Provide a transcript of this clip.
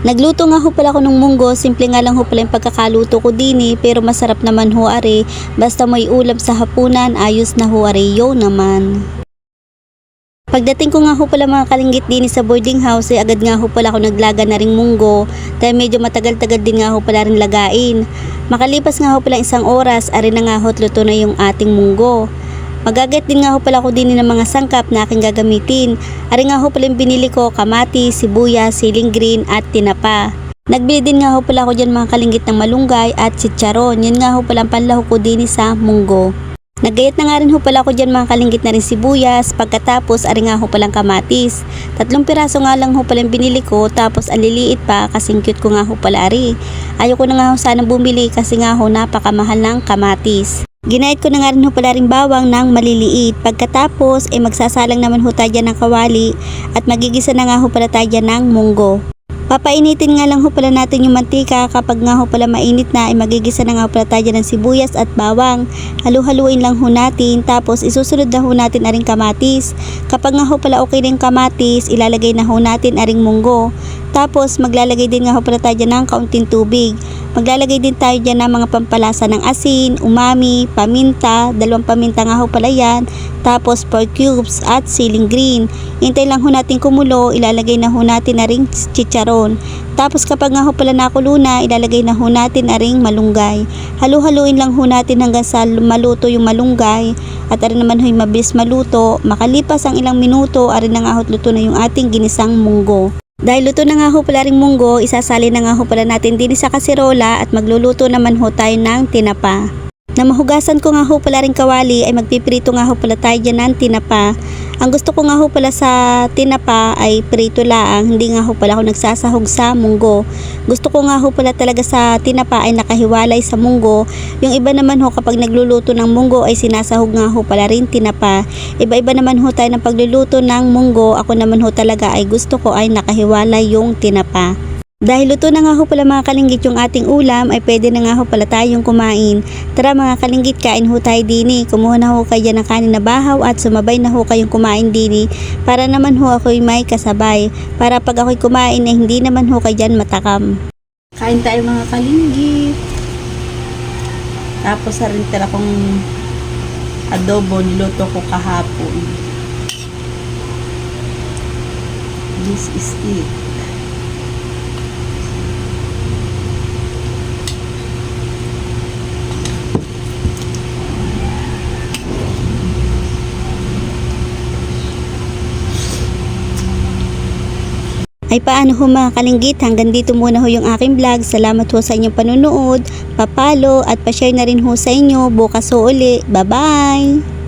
Nagluto nga ho pala ako ng munggo, simple nga lang ho pala yung pagkakaluto ko din eh, pero masarap naman ho are. Basta may ulam sa hapunan, ayos na ho are, yo naman. Pagdating ko nga ho pala mga kalinggit din sa boarding house, eh, agad nga ho pala ako naglaga na ring munggo, dahil medyo matagal-tagal din nga ho pala rin lagain. Makalipas nga ho pala isang oras, ari na nga ho luto na yung ating munggo. Magagat din nga ho pala ako din ng mga sangkap na aking gagamitin. Ari nga ho pala yung binili ko, kamati, sibuyas, siling green at tinapa. Nagbili din nga ho pala ako dyan mga kalinggit ng malunggay at chicharon. Yan nga ho pala ang panlahok ko din sa munggo. Naggayat na nga rin ho pala ako dyan mga kalinggit na rin sibuyas. Pagkatapos, ari nga ho palang kamatis. Tatlong piraso nga lang ho pala yung binili ko. Tapos ang liliit pa kasing cute ko nga ho pala ari. Ayoko na nga ho sanang bumili kasi nga ho napakamahal ng kamatis. Ginayat ko na nga rin ho pala rin bawang ng maliliit. Pagkatapos, eh magsasalang naman ho tayo ng kawali at magigisa na nga ho pala tayo ng munggo. Papainitin nga lang ho pala natin yung mantika kapag nga ho pala mainit na ay magigisa na nga ho pala tayo ng sibuyas at bawang. Halu-haluin lang ho natin tapos isusunod na ho natin aring kamatis. Kapag nga ho pala okay na kamatis, ilalagay na ho natin aring munggo. Tapos maglalagay din nga ho pala tayo ng kaunting tubig. Maglalagay din tayo dyan ng mga pampalasa ng asin, umami, paminta, dalawang paminta nga ho pala yan, tapos pork cubes at siling green. Hintay lang ho natin kumulo, ilalagay na ho natin na ring chicharon. Tapos kapag nga ho pala nakulo na, ilalagay na ho natin na ring malunggay. Halu-haluin lang ho natin hanggang sa maluto yung malunggay at arin naman ho'y mabilis maluto. Makalipas ang ilang minuto, arin na nga ho't luto na yung ating ginisang munggo. Dahil luto na nga ho pala ring munggo, isasali na nga ho pala natin din sa kasirola at magluluto naman ho tayo ng tinapa. Na mahugasan ko nga ho pala ring kawali ay magpiprito nga ho pala tayo dyan ng tinapa. Ang gusto ko nga ho pala sa tinapa ay prito laang, hindi nga ho pala ako nagsasahog sa munggo. Gusto ko nga ho pala talaga sa tinapa ay nakahiwalay sa munggo. Yung iba naman ho kapag nagluluto ng munggo ay sinasahog nga ho pala rin tinapa. Iba-iba naman ho tayo ng pagluluto ng munggo. Ako naman ho talaga ay gusto ko ay nakahiwalay yung tinapa. Dahil luto na nga ho pala mga kalinggit yung ating ulam ay pwede na nga ho pala tayong kumain. Tara mga kalinggit kain ho tayo dini. Kumuha na ho kayo ng kanin na bahaw at sumabay na ho kayong kumain dini para naman ho ako'y may kasabay. Para pag ako'y kumain ay hindi naman ho kayo dyan matakam. Kain tayo mga kalinggit. Tapos sa rin tala kong adobo niluto ko kahapon. This is it. Ay paano ho mga kalinggit, hanggang dito muna ho yung aking vlog. Salamat ho sa inyong panunood, papalo at pa-share na rin ho sa inyo. Bukas ho uli. Bye-bye!